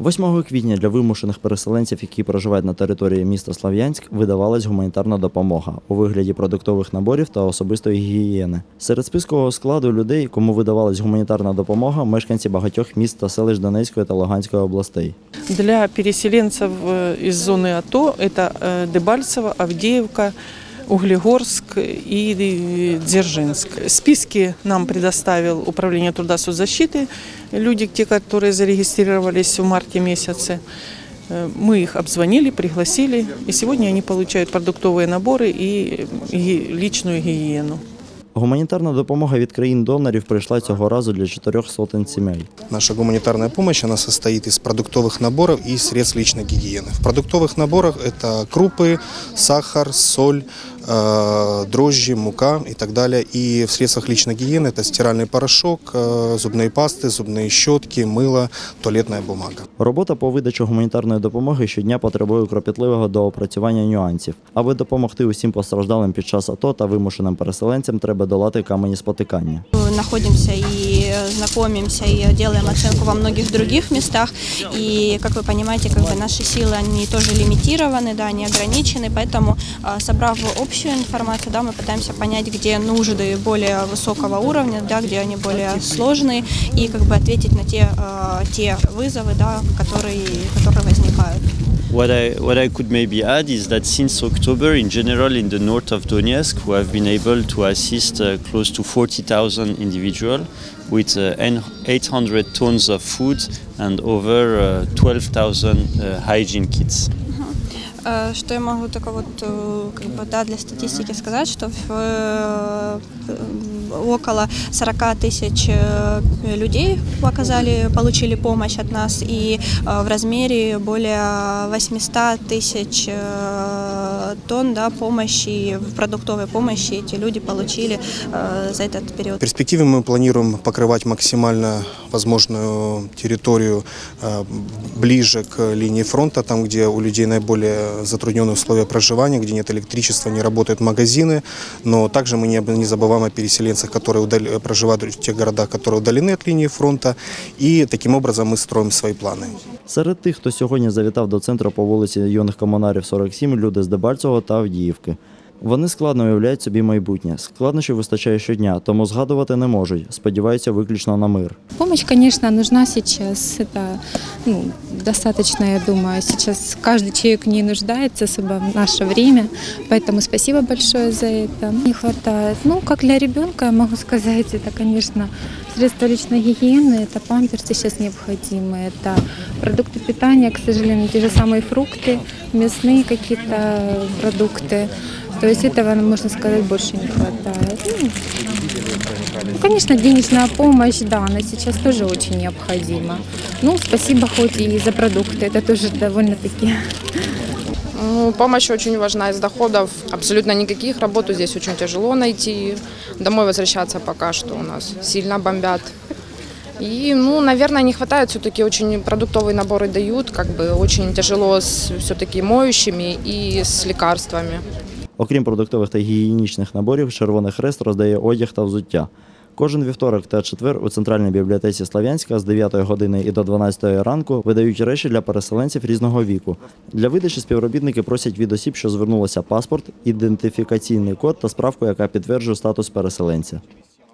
8 квітня для вимушених переселенців, які проживають на території міста Слав'янськ, видавалась гуманітарна допомога у вигляді продуктових наборів та особистої гігієни. Серед спискового складу людей, кому видавалась гуманітарна допомога, мешканці багатьох міст та селищ Донецької та Луганської областей. Для переселенцев э, из зоны АТО это э, Дебальцево, Авдеевка, Углегорск и э, Дзержинск. Списки нам предоставил Управление труда соцзащиты, люди, те, которые зарегистрировались в марте месяце. Э, Мы их обзвонили, пригласили, и сегодня они получают продуктовые наборы и ги- личную гигиену. Гуманітарна допомога від країн-донорів прийшла цього разу для чотирьох сотень сімей. Наша гуманитарная помощь, она состоит из продуктовых наборов и средств личной гигиены. В продуктовых наборах это крупы, сахар, соль, э, дрожжи, мука и так далее. И в средствах личной гигиены это стиральный порошок, э, зубные пасты, зубные щетки, мыло, туалетная бумага. Робота по видачі гуманітарної допомоги щодня потребує кропітливого доопрацювання нюансів. Аби допомогти усім постраждалим під час АТО та вимушеним переселенцям, треба долати камені спотикання. Находимся и знакомимся и делаем оценку во многих других местах. И, как вы понимаете, как бы наши силы, они тоже лимитированы, да, они ограничены, поэтому, а, собрав общую информацию, да, мы пытаемся понять, где нужды более высокого уровня, да, где они более сложные, и как бы ответить на те, а, те вызовы, да, которые, которые возникают. What I, what I could maybe add is that since October, in general, in the north of Donetsk, we have been able to assist uh, close to 40,000 individuals with uh, 800 tons of food and over uh, 12,000 uh, hygiene kits. Э, Что я могу только вот э, как бы, да, для статистики сказать, что в, э, э, около 40 тысяч э, людей оказали, получили помощь от нас, и э, в размере более 800 тысяч э, тонн да, помощи, продуктовой помощи эти люди получили э, за этот В период. перспективе мы планируем покрывать максимально возможную территорию э, ближе к линии фронта, там, где у людей наиболее затрудненные условия проживания, где нет электричества, не работают магазины. Но также мы не, об- не забываем о переселенцах, которые удали- проживают в тех городах, которые удалены от линии фронта. И таким образом мы строим свои планы. Серед тих, хто сьогодні завітав до центру по вулиці юних комунарів 47, люди з Дебальцевого та Авдіївки. Вони складно уявляють собі майбутнє. Складнощів вистачає щодня, тому згадувати не можуть. Сподіваються виключно на мир. Помощь, конечно, нужна сейчас. Это ну, достаточно, я думаю. Сейчас каждый человек в ней нуждается, особо в наше время. Поэтому спасибо большое за это. Не хватает. Ну, как для ребенка, я могу сказать, это, конечно, средства личной гигиены, это памперсы сейчас необходимы, это продукты питания, к сожалению, те же самые фрукты, мясные какие-то продукты. То есть этого, можно сказать, больше не хватает. Ну, конечно, денежная помощь, да, она сейчас тоже очень необходима. Ну, спасибо хоть и за продукты, это тоже довольно-таки Ну, помощь очень важна из доходов. Абсолютно никаких. Работу здесь очень тяжело найти. Домой возвращаться пока что у нас сильно бомбят. И, ну, наверное, не хватает все-таки очень продуктовые наборы дают, как бы очень тяжело с все-таки моющими и с лекарствами. Окрім продуктових та гігієнічних наборів, Червоний Хрест роздає одяг та взуття. Кожен вівторок та четвер у центральній бібліотеці Слав'янська з 9 години і до 12 ранку видають речі для переселенців різного віку. Для видачі співробітники просять від осіб, що звернулося паспорт, ідентифікаційний код та справку, яка підтверджує статус переселенця.